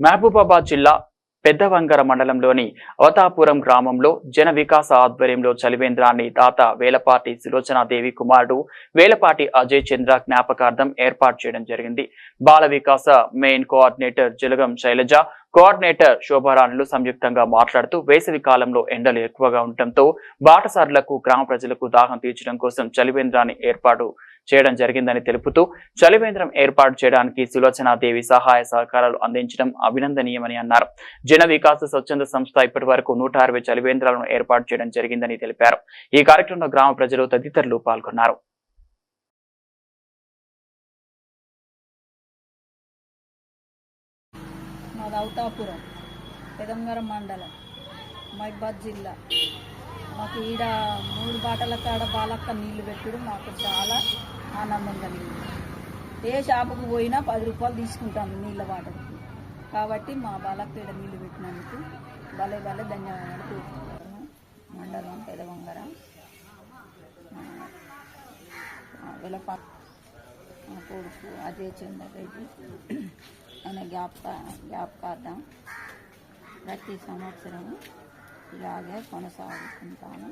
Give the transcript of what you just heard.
మహబూబాబాద్ జిల్లా పెద్దవంగర మండలంలోని అవతాపురం గ్రామంలో జన వికాస ఆధ్వర్యంలో చలివేంద్రాన్ని తాత వేలపాటి సులోచనాదేవి కుమారుడు వేలపాటి అజయ్ చంద్ర జ్ఞాపకార్థం ఏర్పాటు చేయడం జరిగింది. Bala Vikasa main coordinator Jalagam Sailaja coordinator శోభారాణులు సంయుక్తంగా మాట్లాడుతూ వేసవి కాలంలో ఎండలు ఎక్కువగా ఉండటంతో బాటసారులకు గ్రామ ప్రజలకు దాహం తీర్చడం కోసం చలివేంద్రాన్ని ఏర్పాటు చేయడం జరిగిందని తెలుపుతూ చలివేంద్రం ఏర్పాటు చేయడానికి సులోచనాదేవి సహాయ సహకారాలు అందించడం అభినందనీయమని అన్నారు. జన వికాస స్వచ్ఛంద సంస్థ ఇప్పటి వరకు నూట అరవై చలివేంద్రాలను ఏర్పాటు చేయడం జరిగిందని తెలిపారు. ఈ కార్యక్రమంలో గ్రామ ప్రజలు తదితరులు పాల్గొన్నారు. మాది అవుతాపురం పెదంగరం మండలం మైబాద్ జిల్లా. మాకు ఈడ మూడు బాటల కాడ బాలక్క నీళ్ళు పెట్టుడు మాకు చాలా ఆనందం కలిగింది. ఏ షాపుకు పోయినా పది రూపాయలు తీసుకుంటాము నీళ్ళ బాటలకి కాబట్టి మా బాలక్క ఈడ నీళ్ళు పెట్టినందుకు భలే భలే ధన్యవాదాలు తెలుపుతున్నాను. మండలం పెదవంగరం. వెలపా మా కొడుకు అజయ్ చంద్ర రెడ్డి. అనే జ్ఞాపక జ్ఞాపకార్థం ప్రతి సంవత్సరం ఇలాగే కొనసాగుతుంటాను